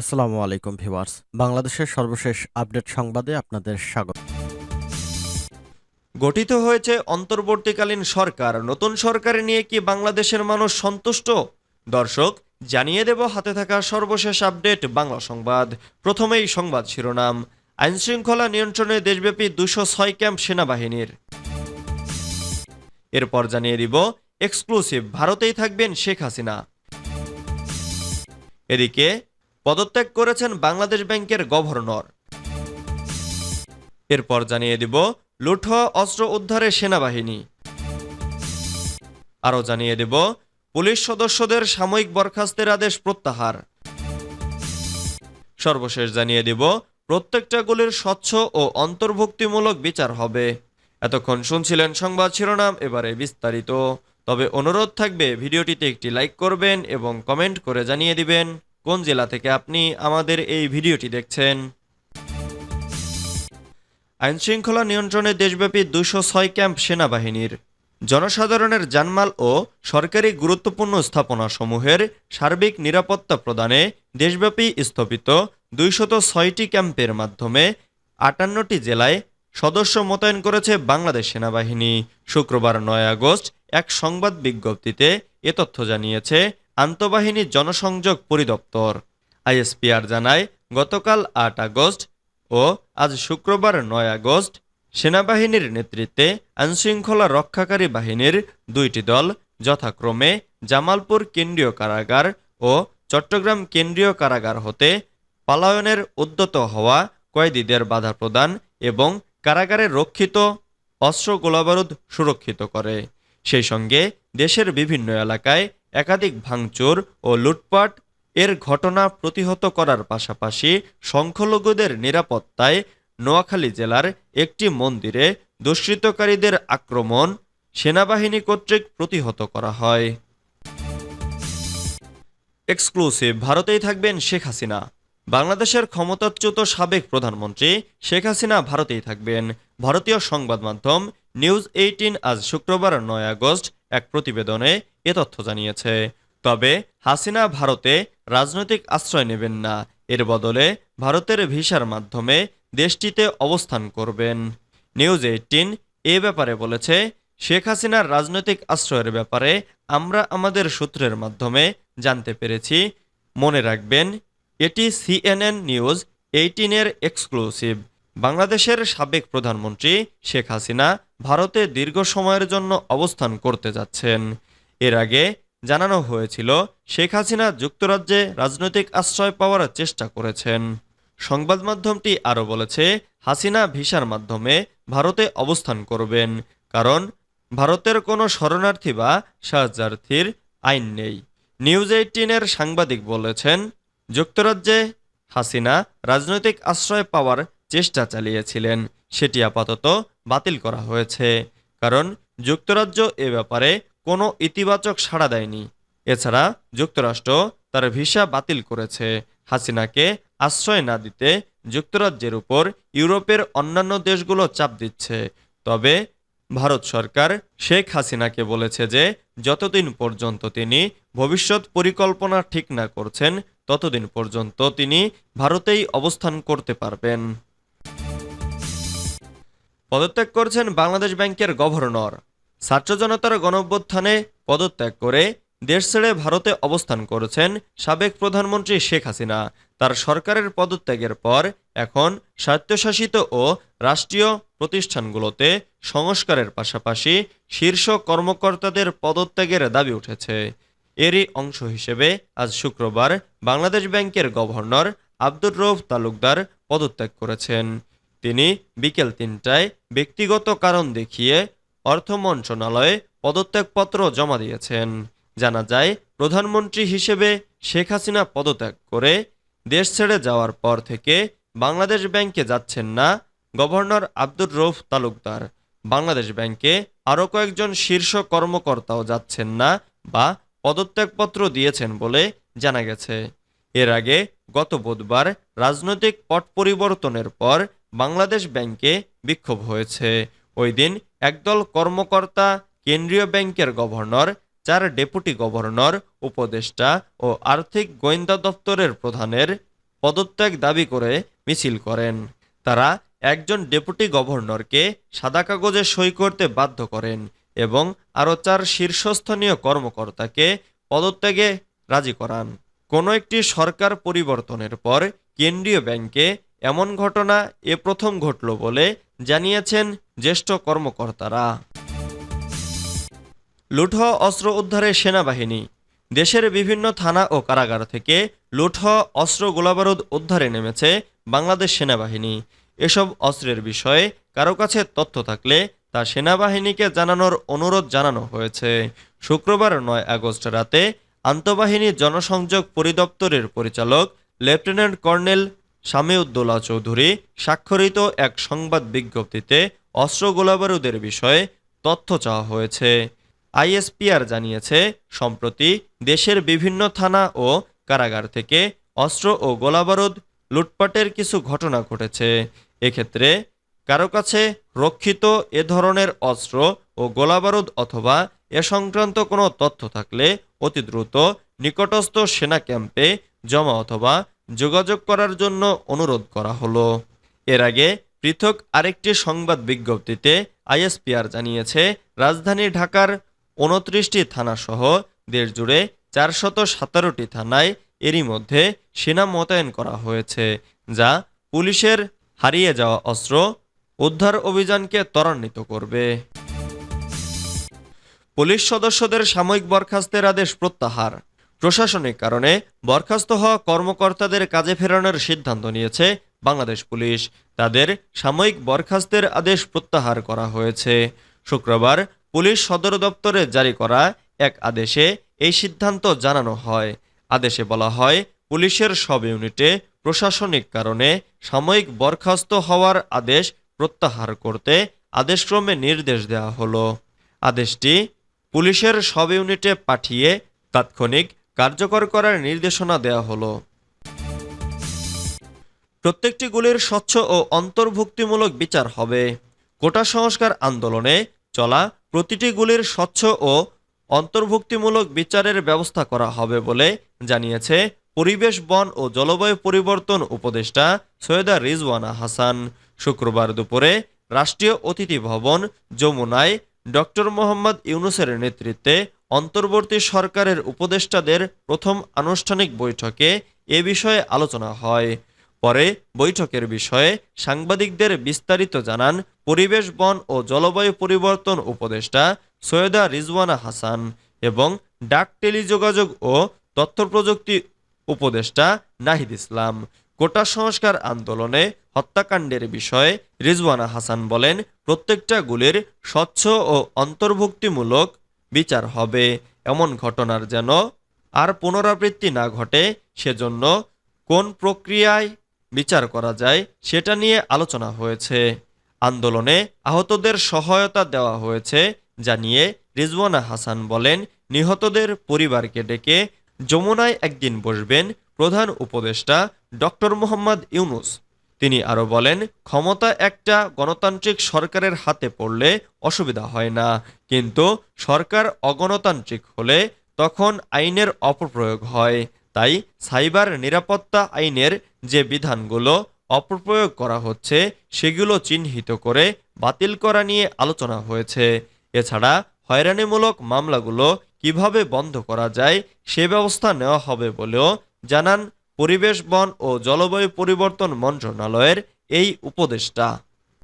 আসসালামু আলাইকুম, ভিউয়ার্স। বাংলাদেশের সর্বশেষ আপডেট সংবাদে আপনাদের স্বাগত। গঠিত হয়েছে অন্তর্বর্তীকালীন সরকার। নতুন সরকার নিয়ে কি বাংলাদেশের মানুষ সন্তুষ্ট? দর্শক, জানিয়ে দেব হাতে থাকা সর্বশেষ আপডেট বাংলা সংবাদ। প্রথমেই সংবাদ শিরোনাম। আইনশৃঙ্খলা নিয়ন্ত্রণে দেশব্যাপী দুশো ছয় ক্যাম্প সেনাবাহিনীর। এরপর জানিয়ে দিব, এক্সক্লুসিভ, ভারতেই থাকবেন শেখ হাসিনা। এদিকে পদত্যাগ করেছেন বাংলাদেশ ব্যাংকের গভর্নর। এরপর জানিয়ে দিব হওয়া অস্ত্র উদ্ধারে সেনাবাহিনী। আরও জানিয়ে দেব পুলিশ সদস্যদের সাময়িক বরখাস্তের আদেশ প্রত্যাহার। সর্বশেষ জানিয়ে দিব প্রত্যেকটা গুলির স্বচ্ছ ও অন্তর্ভুক্তিমূলক বিচার হবে। এতক্ষণ শুনছিলেন সংবাদ শিরোনাম, এবারে বিস্তারিত। তবে অনুরোধ থাকবে, ভিডিওটিতে একটি লাইক করবেন এবং কমেন্ট করে জানিয়ে দিবেন। কোন জেলা থেকে আপনি আমাদের এই ভিডিওটি দেখছেন? আইনশৃঙ্খলা নিয়ন্ত্রণে দেশব্যাপী দুশো ছয় ক্যাম্প সেনাবাহিনীর। জনসাধারণের জানমাল ও সরকারি গুরুত্বপূর্ণ স্থাপনাসমূহের সার্বিক নিরাপত্তা প্রদানে দেশব্যাপী স্থপিত দুইশত ছয়টি ক্যাম্পের মাধ্যমে আটান্নটি জেলায় সদস্য মোতায়েন করেছে বাংলাদেশ সেনাবাহিনী। শুক্রবার নয় আগস্ট এক সংবাদ বিজ্ঞপ্তিতে এ তথ্য জানিয়েছে আন্তঃবাহিনী জনসংযোগ পরিদপ্তর। আইএসপিআর জানায়, গতকাল আট আগস্ট ও আজ শুক্রবার নয় আগস্ট সেনাবাহিনীর নেতৃত্বে আইনশৃঙ্খলা রক্ষাকারী বাহিনীর দুইটি দল যথাক্রমে জামালপুর কেন্দ্রীয় কারাগার ও চট্টগ্রাম কেন্দ্রীয় কারাগার হতে পালায়নের উদ্যত হওয়া কয়েদিদের বাধা প্রদান এবং কারাগারে রক্ষিত অস্ত্র গোলাবারুদ সুরক্ষিত করে। সেই সঙ্গে দেশের বিভিন্ন এলাকায় একাধিক ভাঙচুর ও লুটপাট এর ঘটনা প্রতিহত করার পাশাপাশি সংখ্যালঘুদের নিরাপত্তায় নোয়াখালী জেলার একটি মন্দিরে দুষ্কৃতকারীদের আক্রমণ সেনাবাহিনী কর্তৃক প্রতিহত করা হয়। এক্সক্লুসিভ ভারতেই থাকবেন শেখ হাসিনা। বাংলাদেশের ক্ষমতাচ্যুত সাবেক প্রধানমন্ত্রী শেখ হাসিনা ভারতেই থাকবেন। ভারতীয় সংবাদ মাধ্যম নিউজ এইটিন আজ শুক্রবার নয় আগস্ট এক প্রতিবেদনে এ তথ্য জানিয়েছে, তবে হাসিনা ভারতে রাজনৈতিক আশ্রয় নেবেন না। এর বদলে ভারতের ভিসার মাধ্যমে দেশটিতে অবস্থান করবেন। নিউজ এইটিন এ ব্যাপারে বলেছে, শেখ হাসিনার রাজনৈতিক আশ্রয়ের ব্যাপারে আমরা আমাদের সূত্রের মাধ্যমে জানতে পেরেছি। মনে রাখবেন, এটি সিএনএন নিউজ এইটিনের এক্সক্লুসিভ। বাংলাদেশের সাবেক প্রধানমন্ত্রী শেখ হাসিনা ভারতে দীর্ঘ সময়ের জন্য অবস্থান করতে যাচ্ছেন। এর আগে জানানো হয়েছিল, শেখ হাসিনা যুক্তরাজ্যে রাজনৈতিক আশ্রয় পাওয়ার চেষ্টা করেছেন। সংবাদ মাধ্যমটি আরও বলেছে, হাসিনা ভিসার মাধ্যমে ভারতে অবস্থান করবেন, কারণ ভারতের কোনো শরণার্থী বা সাহায্যার্থীর আইন নেই। নিউজ এইটিনের সাংবাদিক বলেছেন, যুক্তরাজ্যে হাসিনা রাজনৈতিক আশ্রয় পাওয়ার চেষ্টা চালিয়েছিলেন। সেটি আপাতত বাতিল করা হয়েছে, কারণ যুক্তরাজ্য এ ব্যাপারে কোনো ইতিবাচক সাড়া দেয়নি। এছাড়া যুক্তরাষ্ট্র তার ভিসা বাতিল করেছে। হাসিনাকে আশ্রয় না দিতে যুক্তরাজ্যের উপর ইউরোপের অন্যান্য দেশগুলো চাপ দিচ্ছে। তবে ভারত সরকার শেখ হাসিনাকে বলেছে যে, যতদিন পর্যন্ত তিনি ভবিষ্যৎ পরিকল্পনা ঠিক না করছেন, ততদিন পর্যন্ত তিনি ভারতেই অবস্থান করতে পারবেন। পদত্যাগ করছেন বাংলাদেশ ব্যাংকের গভর্নর। ছাত্র জনতার গণঅভ্যুত্থানে পদত্যাগ করে দেশ ছেড়ে ভারতে অবস্থান করেছেন সাবেক প্রধানমন্ত্রী শেখ হাসিনা। তার সরকারের পদত্যাগের পর এখন স্বায়ত্তশাসিত ও রাষ্ট্রীয় প্রতিষ্ঠানগুলোতে সংস্কারের পাশাপাশি শীর্ষ কর্মকর্তাদের পদত্যাগের দাবি উঠেছে। এরই অংশ হিসেবে আজ শুক্রবার বাংলাদেশ ব্যাংকের গভর্নর আব্দুর রৌফ তালুকদার পদত্যাগ করেছেন। তিনি বিকেল তিনটায় ব্যক্তিগত কারণ দেখিয়ে অর্থ মন্ত্রণালয়ে পদত্যাগপত্র জমা দিয়েছেন। জানা যায়, প্রধানমন্ত্রী হিসেবে শেখ হাসিনা পদত্যাগ করে দেশ ছেড়ে যাওয়ার পর থেকে বাংলাদেশ ব্যাংকে যাচ্ছেন না গভর্নর আব্দুর রৌফ তালুকদার। বাংলাদেশ ব্যাংকে আরও কয়েকজন শীর্ষ কর্মকর্তাও যাচ্ছেন না বা পদত্যাগপত্র দিয়েছেন বলে জানা গেছে। এর আগে গত বুধবার রাজনৈতিক পট পরিবর্তনের পর বাংলাদেশ ব্যাংকে বিক্ষোভ হয়েছে। ওই দিন একদল কর্মকর্তা কেন্দ্রীয় ব্যাংকের গভর্নর, চার ডেপুটি গভর্নর, উপদেষ্টা ও আর্থিক গোয়েন্দা দপ্তরের প্রধানের পদত্যাগ দাবি করে মিছিল করেন। তারা একজন ডেপুটি গভর্নরকে সাদা কাগজে সই করতে বাধ্য করেন এবং আরও চার শীর্ষস্থানীয় কর্মকর্তাকে পদত্যাগে রাজি করান। কোনো একটি সরকার পরিবর্তনের পর কেন্দ্রীয় ব্যাংকে এমন ঘটনা এ প্রথম ঘটল বলে জানিয়েছেন জ্যেষ্ঠ কর্মকর্তারা। হওয়া অস্ত্র উদ্ধারে সেনাবাহিনী। দেশের বিভিন্ন থানা ও কারাগার থেকে হওয়া অস্ত্র গোলাবারুদ উদ্ধারে নেমেছে বাংলাদেশ সেনাবাহিনী। এসব অস্ত্রের বিষয়ে কারও কাছে তথ্য থাকলে তা সেনাবাহিনীকে জানানোর অনুরোধ জানানো হয়েছে। শুক্রবার নয় আগস্ট রাতে আন্তঃবাহিনী জনসংযোগ পরিদপ্তরের পরিচালক, লেফটেন্যান্ট কর্নেল শামিউদ্দৌলা চৌধুরী স্বাক্ষরিত এক সংবাদ বিজ্ঞপ্তিতে অস্ত্র গোলাবারুদের বিষয়ে তথ্য চাওয়া হয়েছে। আইএসপিআর জানিয়েছে, সম্প্রতি দেশের বিভিন্ন থানা ও কারাগার থেকে অস্ত্র ও গোলাবারুদ লুটপাটের কিছু ঘটনা ঘটেছে। এক্ষেত্রে কারও কাছে রক্ষিত এ ধরনের অস্ত্র ও গোলাবারুদ অথবা এ সংক্রান্ত কোনো তথ্য থাকলে অতি দ্রুত নিকটস্থ সেনা ক্যাম্পে জমা অথবা যোগাযোগ করার জন্য অনুরোধ করা হলো। এর আগে পৃথক আরেকটি সংবাদ বিজ্ঞপ্তিতে আইএসপিআর জানিয়েছে, রাজধানী ঢাকার উনত্রিশটি থানাসহ দেশজুড়ে চারশত সতেরোটি থানায় এরই মধ্যে সেনা মোতায়েন করা হয়েছে, যা পুলিশের হারিয়ে যাওয়া অস্ত্র উদ্ধার অভিযানকে ত্বরান্বিত করবে। পুলিশ সদস্যদের সাময়িক বরখাস্তের আদেশ প্রত্যাহার। প্রশাসনিক কারণে বরখাস্ত হওয়া কর্মকর্তাদের কাজে ফেরানোর সিদ্ধান্ত নিয়েছে বাংলাদেশ পুলিশ। তাদের সাময়িক বরখাস্তের আদেশ প্রত্যাহার করা হয়েছে। শুক্রবার পুলিশ সদর দপ্তরে জারি করা এক আদেশে এই সিদ্ধান্ত জানানো হয়। আদেশে বলা হয়, পুলিশের সব ইউনিটে প্রশাসনিক কারণে সাময়িক বরখাস্ত হওয়ার আদেশ প্রত্যাহার করতে আদেশক্রমে নির্দেশ দেওয়া হলো। আদেশটি পুলিশের সব ইউনিটে পাঠিয়ে তাৎক্ষণিক কার্যকর করার নির্দেশনা দেওয়া হলো। প্রত্যেকটি গুলির স্বচ্ছ ও অন্তর্ভুক্তিমূলক বিচার হবে। কোটা সংস্কার আন্দোলনে চলা প্রতিটি গুলির স্বচ্ছ ও অন্তর্ভুক্তিমূলক বিচারের ব্যবস্থা করা হবে বলে জানিয়েছে পরিবেশ, বন ও জলবায়ু পরিবর্তন উপদেষ্টা সৈয়দা রিজওয়ানা হাসান। শুক্রবার দুপুরে রাষ্ট্রীয় অতিথি ভবন যমুনায় ডক্টর মোহাম্মদ ইউনুসের নেতৃত্বে অন্তর্বর্তী সরকারের উপদেষ্টাদের প্রথম আনুষ্ঠানিক বৈঠকে এ বিষয়ে আলোচনা হয়। পরে বৈঠকের বিষয়ে সাংবাদিকদের বিস্তারিত জানান পরিবেশ, বন ও জলবায়ু পরিবর্তন উপদেষ্টা সৈয়দা রিজওয়ানা হাসান এবং ডাক টেলিযোগাযোগ ও তথ্য প্রযুক্তি উপদেষ্টা নাহিদ ইসলাম। কোটা সংস্কার আন্দোলনে হত্যাকাণ্ডের বিষয়ে রিজওয়ানা হাসান বলেন, প্রত্যেকটা গুলির স্বচ্ছ ও অন্তর্ভুক্তিমূলক বিচার হবে। এমন ঘটনার যেন আর পুনরাবৃত্তি না ঘটে, সেজন্য কোন প্রক্রিয়ায় বিচার করা যায় সেটা নিয়ে আলোচনা হয়েছে। আন্দোলনে আহতদের সহায়তা দেওয়া হয়েছে, জানিয়ে রিজওয়ানা হাসান বলেন, নিহতদের পরিবারকে ডেকে যমুনায় একদিন বসবেন প্রধান উপদেষ্টা ডক্টর মোহাম্মদ ইউনুস। তিনি আরও বলেন, ক্ষমতা একটা গণতান্ত্রিক সরকারের হাতে পড়লে অসুবিধা হয় না, কিন্তু সরকার অগণতান্ত্রিক হলে তখন আইনের অপপ্রয়োগ হয়। তাই সাইবার নিরাপত্তা আইনের যে বিধানগুলো অপপ্রয়োগ করা হচ্ছে, সেগুলো চিহ্নিত করে বাতিল করা নিয়ে আলোচনা হয়েছে। এছাড়া হয়রানিমূলক মামলাগুলো কীভাবে বন্ধ করা যায়, সে ব্যবস্থা নেওয়া হবে বলেও জানান পরিবেশ বন ও জলবায়ু পরিবর্তন মন্ত্রণালয়ের এই উপদেষ্টা।